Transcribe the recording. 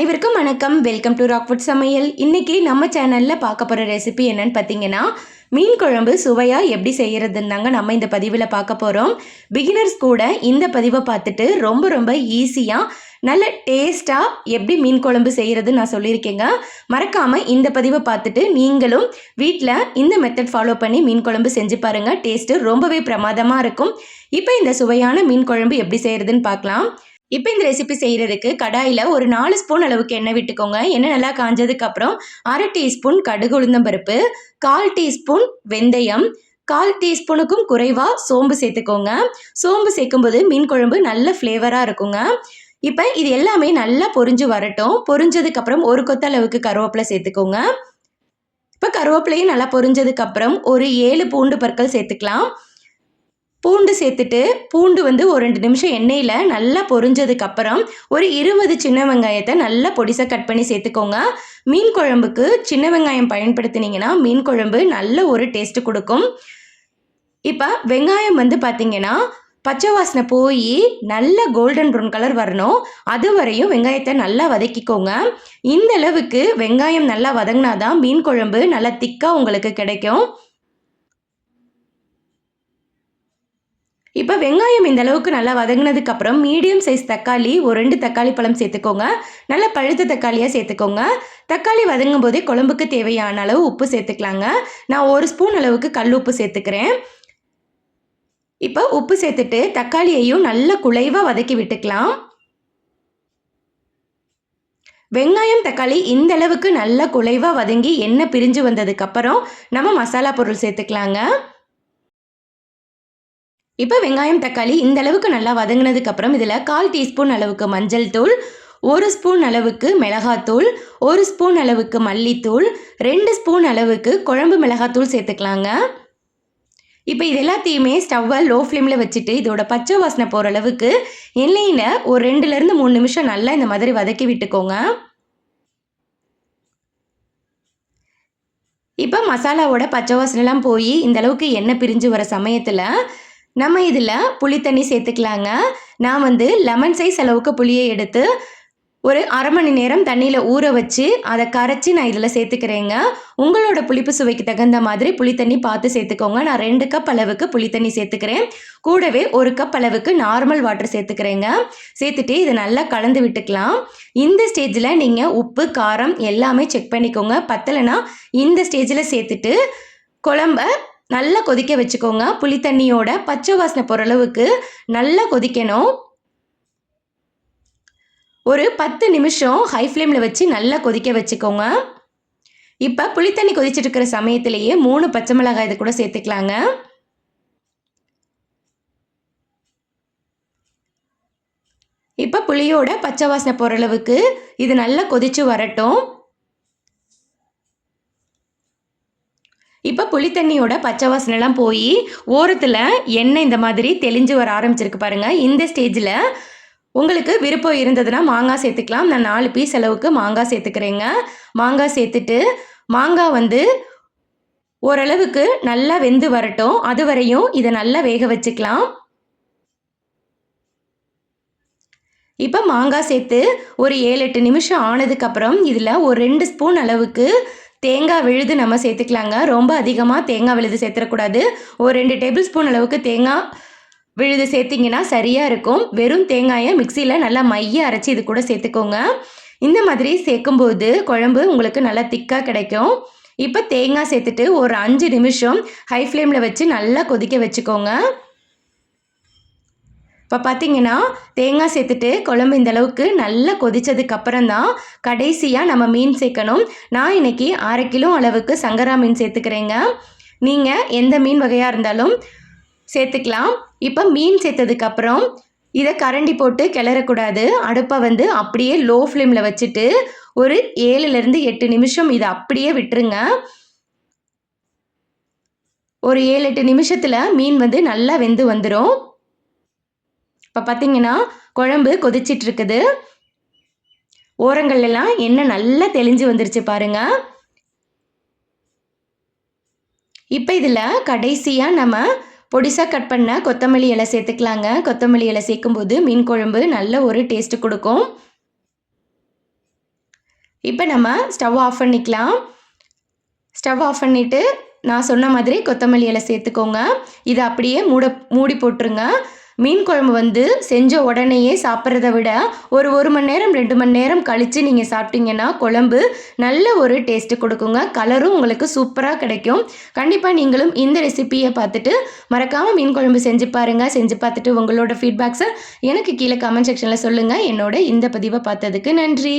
அனைவருக்கும் வணக்கம். Welcome to Rockwood சமையல். இன்னைக்கு நம்ம சேனலில் பார்க்க போகிற ரெசிபி என்னன்னு பார்த்தீங்கன்னா மீன் குழம்பு சுவையாக எப்படி செய்கிறதுன்னு தாங்க நம்ம இந்த பதிவில் பார்க்க போகிறோம் பிகினர்ஸ் கூட இந்த பதிவை பார்த்துட்டு ரொம்ப ரொம்ப ஈஸியாக நல்ல டேஸ்ட்டாக எப்படி மீன் குழம்பு செய்கிறதுன்னு நான் சொல்லியிருக்கேங்க. மறக்காமல் இந்த பதிவை பார்த்துட்டு நீங்களும் வீட்டில் இந்த மெத்தட் ஃபாலோ பண்ணி மீன் குழம்பு செஞ்சு பாருங்கள் டேஸ்ட்டு ரொம்பவே பிரமாதமாக இருக்கும். இப்போ இந்த சுவையான மீன் குழம்பு எப்படி செய்கிறதுன்னு பார்க்கலாம். இப்போ இந்த ரெசிபி செய்கிறதுக்கு கடாயில் ஒரு நாலு ஸ்பூன் அளவுக்கு எண்ணெய் விட்டுக்கோங்க. எண்ணெய் நல்லா காஞ்சதுக்கப்புறம் அரை டீஸ்பூன் கடுகு உளுந்தம்பருப்பு கால் டீஸ்பூன் வெந்தயம் கால் டீஸ்பூனுக்கும் குறைவாக சோம்பு சேர்த்துக்கோங்க. சோம்பு சேர்க்கும்போது மீன் குழம்பு நல்ல ஃப்ளேவராக இருக்குங்க. இப்போ இது எல்லாமே நல்லா பொரிஞ்சு வரட்டும். பொரிஞ்சதுக்கப்புறம் ஒரு கொத்த அளவுக்கு கருவேப்பிலை சேர்த்துக்கோங்க. இப்போ கருவேப்பிலையும் நல்லா பொரிஞ்சதுக்கப்புறம் ஒரு ஏழு பூண்டு பற்கள் சேர்த்துக்கலாம். பூண்டு சேர்த்துட்டு பூண்டு வந்து ஒரு ரெண்டு நிமிஷம் எண்ணெயில் நல்லா பொரிஞ்சதுக்கப்புறம் ஒரு இருபது சின்ன வெங்காயத்தை நல்லா பொடிசாக கட் பண்ணி சேர்த்துக்கோங்க. மீன் குழம்புக்கு சின்ன வெங்காயம் பயன்படுத்தினீங்கன்னா மீன் குழம்பு நல்ல ஒரு டேஸ்ட்டு கொடுக்கும். இப்போ வெங்காயம் வந்து பார்த்தீங்கன்னா பச்சை வாசனை போய் நல்ல கோல்டன் ப்ரௌன் கலர் வரணும். அது வரையும் வெங்காயத்தை நல்லா வதக்கிக்கோங்க. இந்த அளவுக்கு வெங்காயம் நல்லா வதங்கினாதான் மீன் குழம்பு நல்லா திக்காக உங்களுக்கு கிடைக்கும். இப்போ வெங்காயம் இந்த அளவுக்கு நல்லா வதங்கினதுக்கு அப்புறம் மீடியம் சைஸ் தக்காளி ஒரு ரெண்டு தக்காளி பழம் சேர்த்துக்கோங்க. நல்லா பழுத்த தக்காளியாக சேர்த்துக்கோங்க. தக்காளி வதங்கும் போதே குழம்புக்கு தேவையான அளவு உப்பு சேர்த்துக்கலாங்க. நான் ஒரு ஸ்பூன் அளவுக்கு கல் உப்பு சேர்த்துக்கிறேன். இப்போ உப்பு சேர்த்துட்டு தக்காளியையும் நல்ல குலைவாக வதக்கி விட்டுக்கலாம். வெங்காயம் தக்காளி இந்த அளவுக்கு நல்லா குலைவாக வதங்கி எண்ணெய் பிரிஞ்சு வந்ததுக்கப்புறம் நம்ம மசாலா பொருள் சேர்த்துக்கலாங்க. இப்போ வெங்காயம் தக்காளி இந்த அளவுக்கு நல்லா வதங்கினதுக்கப்புறம் இதில் கால் டீஸ்பூன் அளவுக்கு மஞ்சள் தூள் ஒரு ஸ்பூன் அளவுக்கு மிளகாத்தூள் ஒரு ஸ்பூன் அளவுக்கு மல்லித்தூள் ரெண்டு ஸ்பூன் அளவுக்கு குழம்பு மிளகாத்தூள் சேர்த்துக்கலாங்க. இப்போ இது எல்லாத்தையுமே ஸ்டவ்வை லோ ஃப்ளேமில் வச்சுட்டு இதோட பச்சை வாசனை போகிற அளவுக்கு எண்ணெயில் ஒரு ரெண்டுலேருந்து மூணு நிமிஷம் நல்லா இந்த மாதிரி வதக்கி விட்டுக்கோங்க. இப்போ மசாலாவோட பச்சை வாசனைலாம் போய் இந்த அளவுக்கு எண்ணெய் பிரிஞ்சு வர சமயத்தில் நம்ம இதில் புளி தண்ணி சேர்த்துக்கலாங்க. நான் வந்து லெமன் சைஸ் அளவுக்கு புளியை எடுத்து ஒரு அரை மணி நேரம் தண்ணியில் ஊற வச்சு அதை கரைச்சி நான் இதில் சேர்த்துக்கிறேங்க. உங்களோட புளிப்பு சுவைக்கு தகுந்த மாதிரி புளி தண்ணி பார்த்து சேர்த்துக்கோங்க. நான் ரெண்டு கப் அளவுக்கு புளி தண்ணி சேர்த்துக்கிறேன். கூடவே ஒரு கப் அளவுக்கு நார்மல் வாட்டர் சேர்த்துக்கிறேங்க. சேர்த்துட்டு இதை நல்லா கலந்து விட்டுக்கலாம். இந்த ஸ்டேஜில் நீங்கள் உப்பு காரம் எல்லாமே செக் பண்ணிக்கோங்க. பத்தலைன்னா இந்த ஸ்டேஜில் சேர்த்துட்டு குழம்ப நல்லா கொதிக்க வச்சுக்கோங்க. புளி தண்ணியோட பச்சை வாசனை போகிற அளவுக்கு நல்லா கொதிக்கணும். ஒரு பத்து நிமிஷம் ஹை ஃப்ளேமில் வச்சு நல்லா கொதிக்க வச்சுக்கோங்க. இப்போ புளித்தண்ணி கொதிச்சுட்டு இருக்கிற சமயத்திலேயே மூணு பச்சை மிளகாய் இது கூட சேர்த்துக்கலாங்க. இப்போ புளியோட பச்சை வாசனை பொருளவுக்கு அளவுக்கு இது நல்லா கொதிச்சு வரட்டும் இப்போ புளித்தண்ணியோட பச்சை வாசனைலாம் போய் ஓரத்தில் எண்ணெய் இந்த மாதிரி தெளிஞ்சு வர ஆரம்பிச்சிருக்கு பாருங்கள் இந்த ஸ்டேஜில் உங்களுக்கு விருப்பம் இருந்ததுன்னா மாங்காய் சேர்த்துக்கலாம். நான் நாலு பீஸ் அளவுக்கு மாங்காய் சேர்த்துக்கிறேங்க. மாங்காய் சேர்த்துட்டு மாங்காய் வந்து ஓரளவுக்கு நல்லா வெந்து வரட்டும். அது வரையும் இதை நல்லா வேக வச்சுக்கலாம். இப்போ மாங்காய் சேர்த்து ஒரு ஏழு எட்டு நிமிஷம் ஆனதுக்கப்புறம் இதில் ஒரு ரெண்டு ஸ்பூன் அளவுக்கு தேங்காய் விழுது நம்ம சேர்த்துக்கலாங்க. ரொம்ப அதிகமாக தேங்காய் விழுது சேர்த்துடக்கூடாது ஒரு ரெண்டு டேபிள் ஸ்பூன் அளவுக்கு தேங்காய் விழுது சேர்த்திங்கன்னா சரியாக இருக்கும். வெறும் தேங்காயை மிக்சியில் நல்லா மைய அரைச்சி இது கூட சேர்த்துக்கோங்க. இந்த மாதிரி சேர்க்கும்போது குழம்பு உங்களுக்கு நல்லா திக்காக கிடைக்கும். இப்போ தேங்காய் சேர்த்துட்டு ஒரு அஞ்சு நிமிஷம் ஹை ஃப்ளேமில் வச்சு நல்லா கொதிக்க வச்சுக்கோங்க. இப்போ பார்த்தீங்கன்னா தேங்காய் சேர்த்துட்டு குழம்பு இந்தளவுக்கு நல்லா கொதித்ததுக்கப்புறம் தான் கடைசியாக நம்ம மீன் சேர்க்கணும். நான் இன்றைக்கி அரை கிலோ அளவுக்கு சங்கரா மீன் சேர்த்துக்கிறேங்க. நீங்கள் எந்த மீன் வகையாக இருந்தாலும் சேர்த்துக்கலாம். இப்போ மீன் சேர்த்ததுக்கப்புறம் இதை கரண்டி போட்டு கிளறக்கூடாது. அடுப்பை வந்து அப்படியே லோ ஃப்ளேமில் வச்சுட்டு ஒரு ஏழுலேருந்து எட்டு நிமிஷம் இதை அப்படியே விட்டுருங்க. ஒரு ஏழு எட்டு நிமிஷத்தில் மீன் வந்து நல்லா வெந்து வந்துடும் இப்போ பார்த்தீங்கன்னா குழம்பு கொதிச்சிட்ருக்குது ஓரங்கள்லாம் எண்ணெய் நல்லா தெளிஞ்சு வந்துருச்சு பாருங்க. இப்போ இதில் கடைசியாக நம்ம பொடிசாக கட் பண்ண கொத்தமல்லி இலை சேர்த்துக்கலாங்க. கொத்தமல்லி இலை சேர்க்கும்போது மீன் குழம்பு நல்ல ஒரு டேஸ்ட்டு கொடுக்கும். இப்போ நம்ம ஸ்டவ் ஆஃப் பண்ணிக்கலாம். ஸ்டவ் ஆஃப் பண்ணிவிட்டு நான் சொன்ன மாதிரி கொத்தமல்லி இலை சேர்த்துக்கோங்க. இதை அப்படியே மூட மூடி போட்டுருங்க. மீன் குழம்பு வந்து செஞ்ச உடனேயே சாப்பிட்றத விட ஒரு ஒரு மணி நேரம் ரெண்டு மணி நேரம் கழித்து நீங்கள் சாப்பிட்டீங்கன்னா குழம்பு நல்ல ஒரு டேஸ்ட்டு கொடுக்குங்க. கலரும் உங்களுக்கு சூப்பராக கிடைக்கும். கண்டிப்பாக நீங்களும் இந்த ரெசிப்பியை பார்த்துட்டு மறக்காமல் மீன் குழம்பு செஞ்சு பாருங்கள் செஞ்சு பார்த்துட்டு உங்களோட ஃபீட்பேக்ஸை எனக்கு கீழே கமெண்ட் செக்ஷனில் சொல்லுங்கள் என்னோட இந்த பதிவை பார்த்ததுக்கு நன்றி.